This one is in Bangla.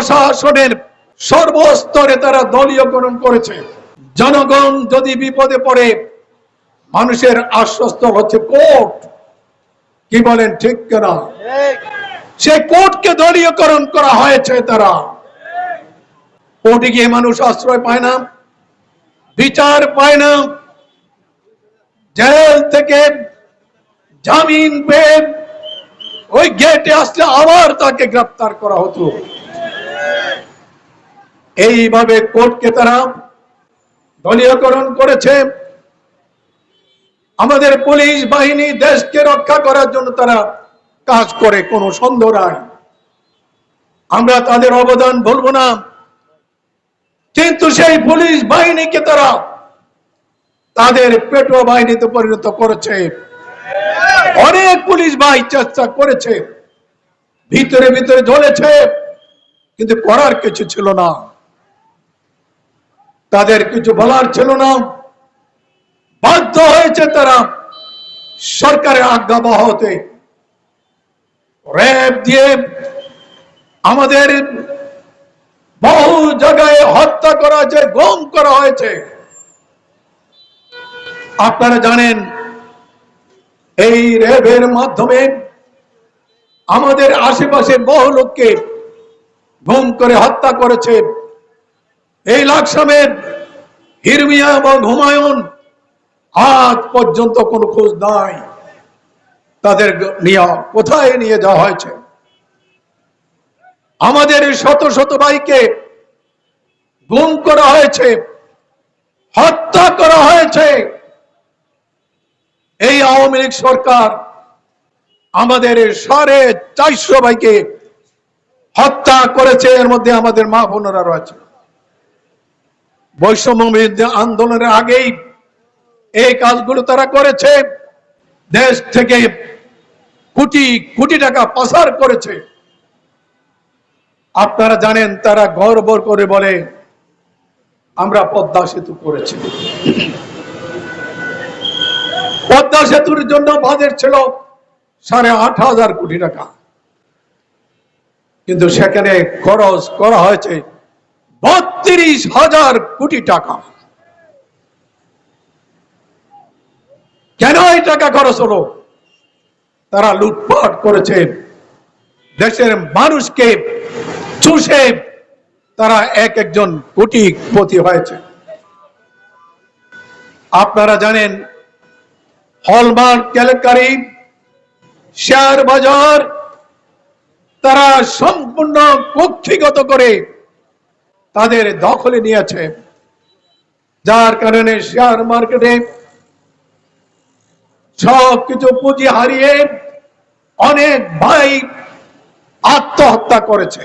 প্রশাসনের সর্বস্তরে তারা দলীয়করণ করেছে। জনগণ যদি বিপদে পড়ে, মানুষের আশ্বস্ত হচ্ছে কোর্ট। কি বলেন, ঠিক কেনা? সে কোর্টকে দলীয়করণ করা হয়েছে তারা। কোর্টে গিয়ে মানুষ আশ্রয় পায় না, বিচার পায় না, জেল থেকে জামিন পেয়ে ওই গেটে আসলে আবার তাকে গ্রেপ্তার করা হতো। এইভাবে কোর্টকে তারা দলীয়করণ করেছে। আমাদের পুলিশ বাহিনী দেশকে রক্ষা করার জন্য তারা কাজ করে, কোনো সন্দেহ নাই। আমরা তাদের অবদান বলব না। কিন্তু সেই পুলিশ বাহিনীকে তারা তাদের পেট্রো বাহিনীতে পরিণত করেছে। অনেক পুলিশ বাহিনী চেষ্টা করেছে। ভিতরে ভিতরে জ্বলেছে, কিন্তু করার কিছু ছিল না। তাদের কিছু বলার ছিল না। বাধ্য হয়েছে তারা সরকারের আজ্ঞাবহ হতে র্যাব দিয়ে আমাদের বহু জায়গায় হত্যা করা হয়েছে, গম করা হয়েছে। আপনারা জানেন, এই র্যাবের মাধ্যমে আমাদের আশেপাশে বহু লোককে গুম করে হত্যা করেছে। এই লাকসামের হিরমিয়া এবং হুমায়ুন আজ পর্যন্ত কোনো খোঁজ নাই। তাদের নিয়ে কোথায় নিয়ে যাওয়া হয়েছে? আমাদের শত শত ভাইকে গুম করা হয়েছে, হত্যা করা হয়েছে। এই আওয়ামী লীগ সরকার আমাদের সাড়ে চারশো ভাইকে হত্যা করেছে, এর মধ্যে আমাদের মা বোনেরা রয়েছে। বৈষম্য বিরোধী আন্দোলনের আগেই এই কাজগুলো তারা করেছে। দেশ থেকে কোটি কোটি টাকা পাচার করেছে। আপনারা জানেন, তারা গর্ব করে বলে, আমরা পদ্মা সেতু করেছি। পদ্মা সেতুর জন্য বাজেট ছিল সাড়ে আট হাজার কোটি টাকা। কিন্তু সেখানে খরচ করা হয়েছে বত্রিশ হাজার কোটি টাকা। কেন এই টাকা খরচ হলো? তারা লুটপাট করেছে। দেশের মানুষকে চুষে তারা এক একজন কোটিপতি হয়েছে। আপনারা জানেন, হলমার্ক কেলেঙ্কারি শেয়ার বাজার, তারা সম্পূর্ণ কক্ষিগত করে তাদের দখলে নিয়েছে। যার কারণে শেয়ার মার্কেটে সব কিছু পুঁজি হারিয়ে অনেক ভাই আত্মহত্যা করেছে।